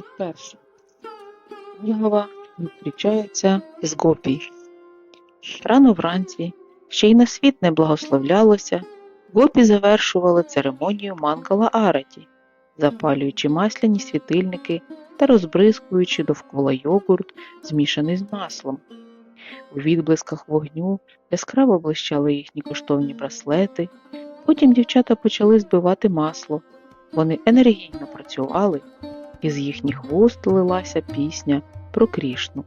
21. Ягова зустрічається з Гопій. Рано вранці, ще й на світ не благословлялося, Гопі завершували церемонію мангала Араті, запалюючи масляні світильники та розбризкуючи довкола йогурт, змішаний з маслом. У відблисках вогню яскраво блищали їхні коштовні браслети. Потім дівчата почали збивати масло. Вони енергійно працювали, і з їхніх вуст лилася пісня про Крішну.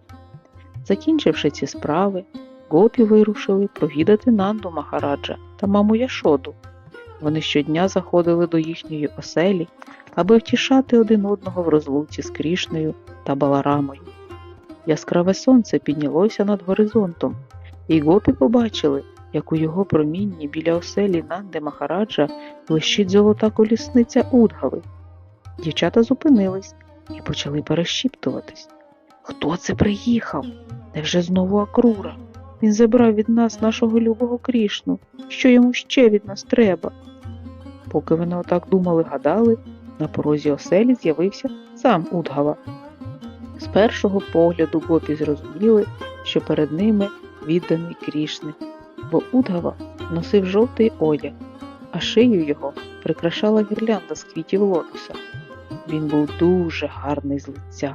Закінчивши ці справи, гопі вирушили провідати Нанду Махараджа та маму Яшоду. Вони щодня заходили до їхньої оселі, аби втішати один одного в розлуці з Крішнею та Баларамою. Яскраве сонце піднялося над горизонтом, і гопі побачили, як у його промінні біля оселі Нанди Махараджа блищить золота колісниця Удгави. Дівчата зупинились і почали перешіптуватись. Хто це приїхав? Невже знову Акрура? Він забрав від нас нашого любого Крішну. Що йому ще від нас треба? Поки вони отак думали, гадали, на порозі оселі з'явився сам Удгава. З першого погляду гопі зрозуміли, що перед ними відданий Крішни, бо Удгава носив жовтий одяг, а шию його прикрашала гірлянда з квітів лотоса. Він був дуже гарний з лиця.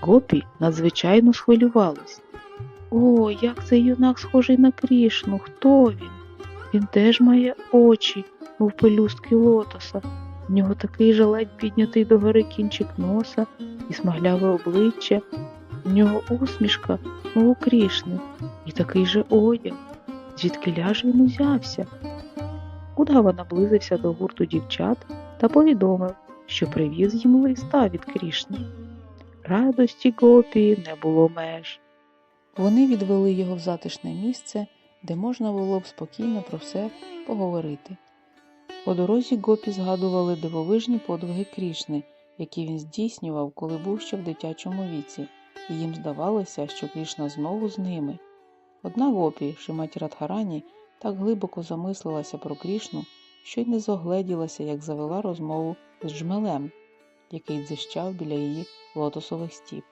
Гопі надзвичайно схвилювались. О, як цей юнак схожий на Крішну, хто він? Він теж має очі, мов пелюстки лотоса. В нього такий же ледь піднятий догори кінчик носа і смагляве обличчя. В нього усмішка, мов у Крішни, і такий же одяг. Звідки ляж він узявся? Удгава наблизився до гурту дівчат та повідомив, що привіз їм листа від Крішни. Радості Гопі не було меж. Вони відвели його в затишне місце, де можна було б спокійно про все поговорити. По дорозі Гопі згадували дивовижні подвиги Крішни, які він здійснював, коли був ще в дитячому віці, і їм здавалося, що Крішна знову з ними. Одна Гопі, Шиматі Радхарані, так глибоко замислилася про Крішну, що й не зогледілася, як завела розмову з джмелем, який дзищав біля її лотосових стіп.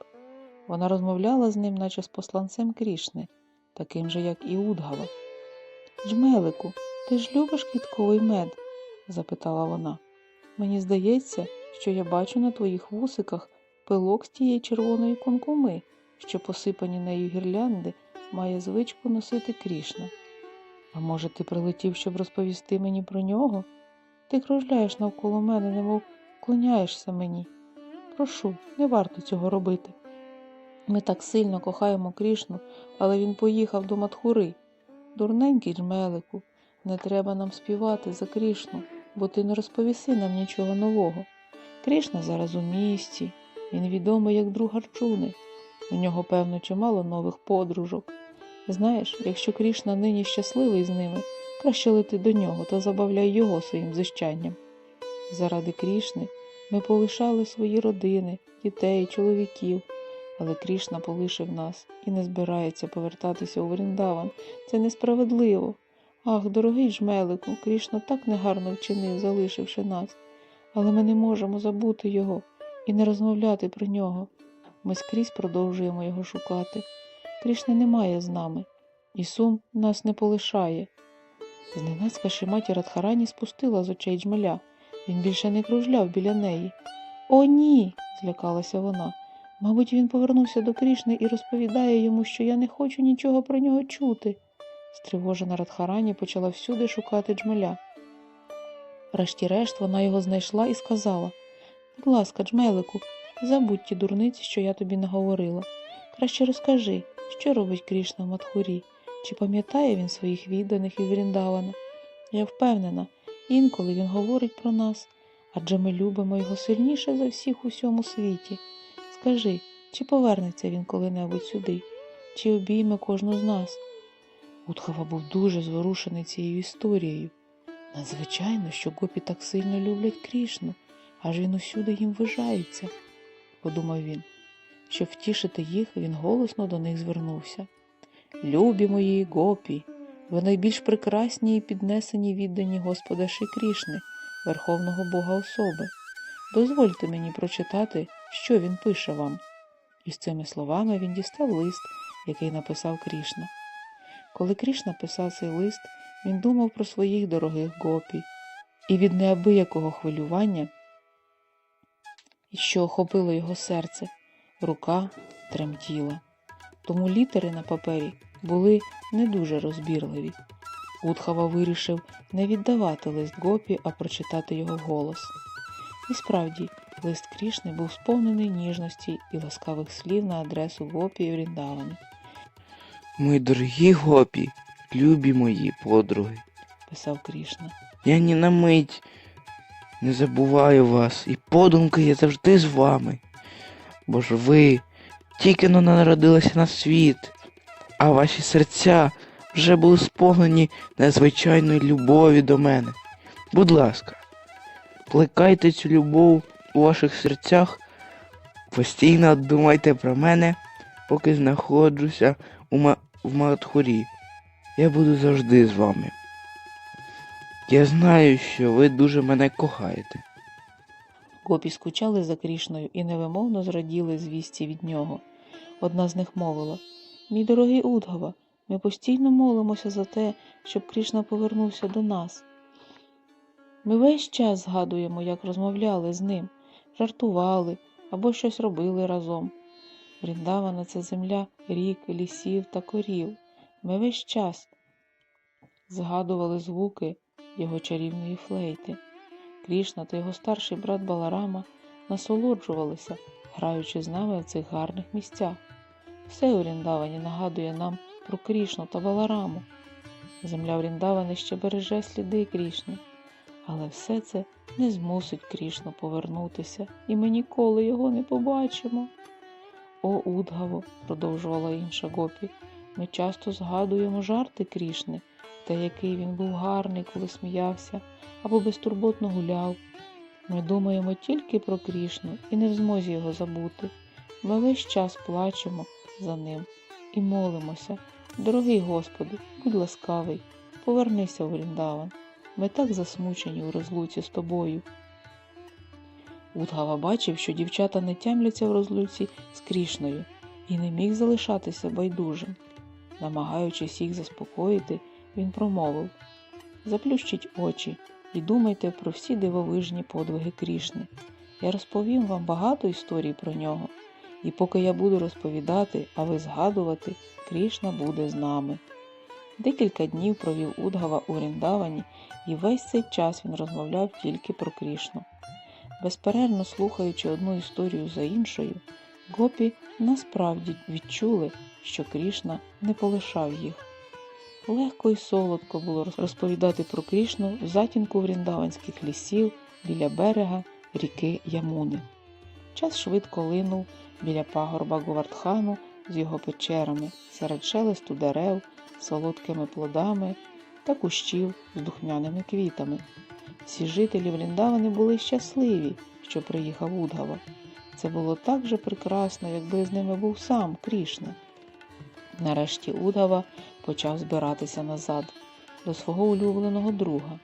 Вона розмовляла з ним, наче з посланцем Крішни, таким же, як і Удгава. Джмелику, ти ж любиш квітковий мед? запитала вона. Мені здається, що я бачу на твоїх вусиках пилок з тієї червоної кункуми, що посипані нею гірлянди має звичку носити Крішна. А може, ти прилетів, щоб розповісти мені про нього? Ти кружляєш навколо мене, немов клоняєшся мені. Прошу, не варто цього робити. Ми так сильно кохаємо Крішну, але він поїхав до Матхури. Дурненький джмелику, не треба нам співати за Крішну, бо ти не розповіси нам нічого нового. Крішна зараз у місті, він відомий як друг Арчуни. У нього, певно, чимало нових подружок. Знаєш, якщо Крішна нині щасливий з ними, краще лети до нього та забавляй його своїм зищанням. Заради Крішни ми полишали свої родини, дітей, чоловіків, але Крішна полишив нас і не збирається повертатися у Вріндаван. Це несправедливо. Ах, дорогий жмелику, Крішна так негарно вчинив, залишивши нас, але ми не можемо забути його і не розмовляти про нього. Ми скрізь продовжуємо його шукати. Крішни немає з нами, і сум нас не полишає. Зненацька Шиматі Радхарані спустила з очей джмеля. Він більше не кружляв біля неї. О, ні. злякалася вона. Мабуть, він повернувся до Крішни і розповідає йому, що я не хочу нічого про нього чути. Стривожена Радхарані почала всюди шукати джмеля. Врешті-решт вона його знайшла і сказала Будь ласка, джмелику, забудь ті дурниці, що я тобі наговорила. Краще розкажи, що робить Крішна в Матхурі, чи пам'ятає він своїх відданих із Вріндавана? Я впевнена, інколи він говорить про нас, адже ми любимо його сильніше за всіх у всьому світі. Скажи, чи повернеться він коли-небудь сюди, чи обійме кожну з нас? Утхава був дуже зворушений цією історією. Надзвичайно, що гопі так сильно люблять Крішну, аж він усюди їм вижається, подумав він. Щоб втішити їх, він голосно до них звернувся. Любі мої гопі, ви найбільш прекрасні і піднесені віддані Господа Ши Крішни, Верховного Бога особи. дозвольте мені прочитати, що він пише вам. І з цими словами він дістав лист, який написав Крішна. Коли Крішна писав цей лист, він думав про своїх дорогих гопі, і від неабиякого хвилювання, що охопило його серце, рука тремтіла. Тому літери на папері були не дуже розбірливі. Удхава вирішив не віддавати лист Гопі, а прочитати його вголос. І справді, лист Крішни був сповнений ніжності і ласкавих слів на адресу Гопі і Вріндавани, Мої дорогі гопі, любі мої подруги, писав Крішна. я ні на мить не забуваю вас, і подумки я завжди з вами. Бо ж ви тільки но народилися на світ, а ваші серця вже були сповнені незвичайної любові до мене. Будь ласка, плекайте цю любов у ваших серцях, постійно думайте про мене, поки знаходжуся у ма- в Мадхурі. Я буду завжди з вами. Я знаю, що ви дуже мене кохаєте. Гопі скучали за Крішною і невимовно зраділи звісті від нього. Одна з них мовила Мій дорогий Удгава, ми постійно молимося за те, щоб Крішна повернувся до нас. Ми весь час згадуємо, як розмовляли з ним, жартували або щось робили разом. Вріндавана це земля рік, лісів та корів. Ми весь час згадували звуки його чарівної флейти. Крішна та його старший брат Баларама насолоджувалися, граючи з нами в цих гарних місцях. Все у Ріндавані нагадує нам про Крішну та Балараму. Земля Вріндавани ще береже сліди Крішни, але все це не змусить Крішну повернутися, і ми ніколи його не побачимо. О, Удгаво, продовжувала інша гопі, ми часто згадуємо жарти Крішни, та який він був гарний, коли сміявся або безтурботно гуляв. Ми думаємо тільки про Крішну і не в змозі його забути. Ми весь час плачемо за ним і молимося. Дорогий Господи, будь ласкавий, повернися в Вріндаван. Ми так засмучені у розлуці з тобою. Удгава бачив, що дівчата не тямляться в розлуці з Крішною і не міг залишатися байдужим. Намагаючись їх заспокоїти, він промовив Заплющіть очі і думайте про всі дивовижні подвиги Крішни. Я розповім вам багато історій про нього, і поки я буду розповідати, а ви згадувати, Крішна буде з нами. Декілька днів провів Удгава у Ріндавані, і весь цей час він розмовляв тільки про Крішну. Безперервно слухаючи одну історію за іншою, гопі насправді відчули, що Крішна не полишав їх. Легко і солодко було розповідати про Крішну в затінку вріндаванських лісів біля берега ріки Ямуни. Час швидко линув біля пагорба Говардхану з його печерами, серед шелесту дерев, солодкими плодами та кущів з духмяними квітами. Всі жителі Вріндавани були щасливі, що приїхав Удгава. Це було так же прекрасно, якби з ними був сам Крішна. Нарешті Удгава почав збиратися назад до свого улюбленого друга.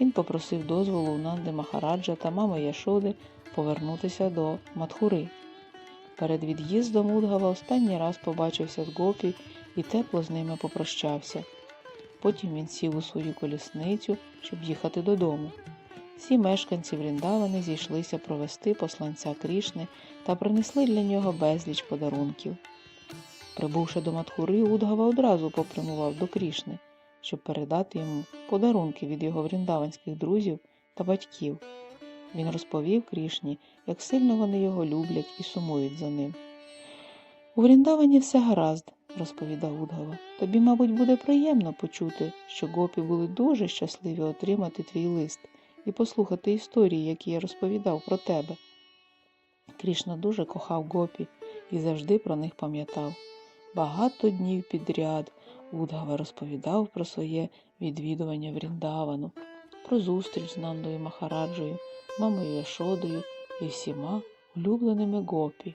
Він попросив дозволу у Нанди Махараджа та мами Яшоди повернутися до Матхури. Перед від'їздом Удгава останній раз побачився з Гопі і тепло з ними попрощався. Потім він сів у свою колісницю, щоб їхати додому. Всі мешканці Вріндавани зійшлися провести посланця Крішни та принесли для нього безліч подарунків. Прибувши до Матхури, Удгава одразу попрямував до Крішни, щоб передати йому подарунки від його вріндаванських друзів та батьків. Він розповів Крішні, як сильно вони його люблять і сумують за ним. У Вріндавані все гаразд, розповідав Удгава. Тобі, мабуть, буде приємно почути, що гопі були дуже щасливі отримати твій лист і послухати історії, які я розповідав про тебе. Крішна дуже кохав гопі і завжди про них пам'ятав. Багато днів підряд Удгава розповідав про своє відвідування Вріндавану, про зустріч з Нандою Махараджею, мамою Яшодою і всіма улюбленими гопі.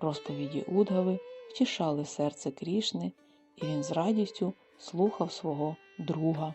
Розповіді Удгави втішали серце Крішни, і він з радістю слухав свого друга.